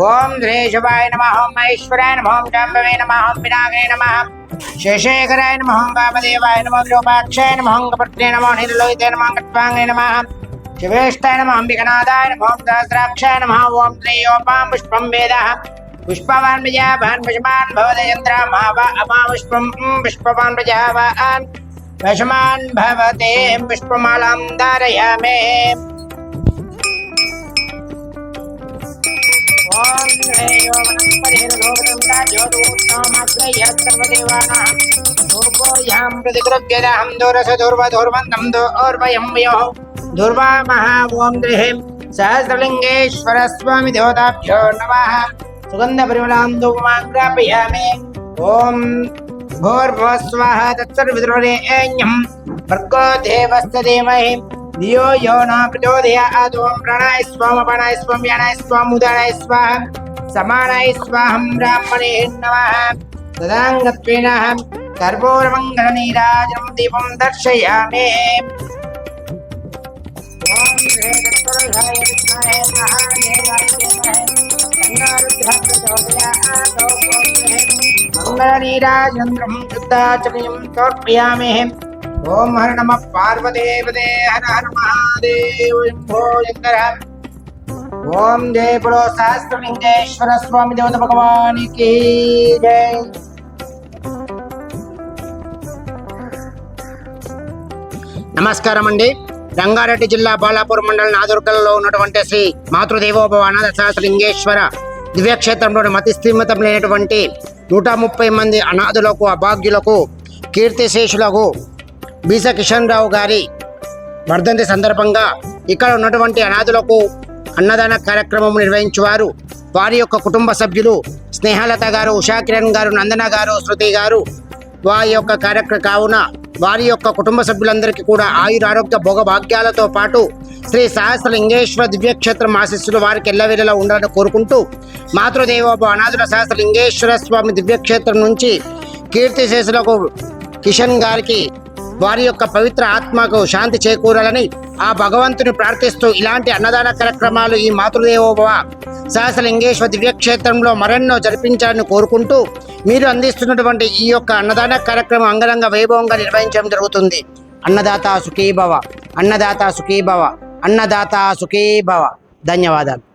ఓం ధ్రేశుభాయ నమ ఓం మహేశ్వరాయ నమ ఓం జాంబవే నమ ఓం వినాయకాయ నమ శశేఖరాయ నమ ఓం వామదేవాయ నమ ద్రోపాక్షాయ నమ ఓం కపట్నే నమ నిర్లోహితే నమ కట్వాంగే నమ శివేష్టాయ నమ అంబికనాథాయ నమ ఓం సహస్రాక్షాయ నమ ఓం త్రయోపాం పుష్పం వేద పుష్పవాన్ ప్రజా పుష్పాన్ భవదయంత్ర మహావా పుష్పవాన్ ప్రజా వాన్ భవతే పుష్పమాలాం ధారయామే प्रतिगृभ्यहम दूरसधुर्वधुर्वन्तं दो सहस्रलिंगेश्वर वयं वयोः दुर्वामः ॐ गृहे सहस्रलिङ्गेश्वर प्रापयामि ॐ भोर्भुवः स्वाहा तत्सर्वद्रवणे ऐन्यं भर्गो देवस्य धीमहि धियो यो न प्रचोदयात् ॐ प्राणाय स्वाम अपानाय स्वाम व्यानाय स्वाम उदानाय स्वाहा समानाय स्वाहं ब्राह्मणे नमः तदाङ्गत्वेन कर्पूरमङ्गलनीराजनं दीपं दर्शयामि ॐ ह्रे तत्पुरुषाय विद्महे महादेवाय धीमहि मङ्गलनीराजन्द्रं शुद्धाचमयं समर्पयामि ఓం హర నమ పార్వదేవదే హర హర మహాదేవ ఓం జయ పురో స్వామి దేవత భగవానికి జై. నమస్కారం అండి రంగారెడ్డి జిల్లా బాలాపూర్ మండలం నాదుర్గల్లో ఉన్నటువంటి శ్రీ మాతృదేవోభవ అనాథ సహస్రలింగేశ్వర దివ్యక్షేత్రంలోని మతిస్థిమితమైనటువంటి నూట ముప్పై మంది అనాథులకు అభాగ్యులకు కీర్తిశేషులకు బీస కిషన్ రావు గారి వర్ధంతి సందర్భంగా ఇక్కడ ఉన్నటువంటి అనాథులకు అన్నదాన కార్యక్రమం నిర్వహించేవారు. వారి యొక్క కుటుంబ సభ్యులు స్నేహలత గారు ఉషా కిరణ్ గారు నందన గారు శృతి గారు. వారి యొక్క కార్యక్రమ కావున వారి యొక్క కుటుంబ సభ్యులందరికీ కూడా ఆయురారోగ్య భోగభాగ్యాలతో భోగ భాగ్యాలతో పాటు శ్రీ సహస్రలింగేశ్వర దివ్యక్షేత్రం ఆశిస్సులు వారికి ఎల్లవేళలా ఉండాలని కోరుకుంటూ మాతృదేవోభ అనాథుల సహస్రలింగేశ్వర స్వామి దివ్యక్షేత్రం నుంచి కీర్తిశేషులకు కిషన్ గారికి వారి యొక్క పవిత్ర ఆత్మకు శాంతి చేకూరాలని ఆ భగవంతుని ప్రార్థిస్తూ ఇలాంటి అన్నదాన కార్యక్రమాలు ఈ మాతృదేవోభవ సహస్రలింగేశ్వర దివ్యక్షేత్రంలో మరెన్నో జరిపించాలని కోరుకుంటూ మీరు అందిస్తున్నటువంటి ఈ యొక్క అన్నదాన కార్యక్రమం అంగరంగ వైభవంగా నిర్వహించడం జరుగుతుంది. అన్నదాత సుఖీభవ అన్నదాత సుఖీభవ అన్నదాత సుఖీభవ. ధన్యవాదాలు.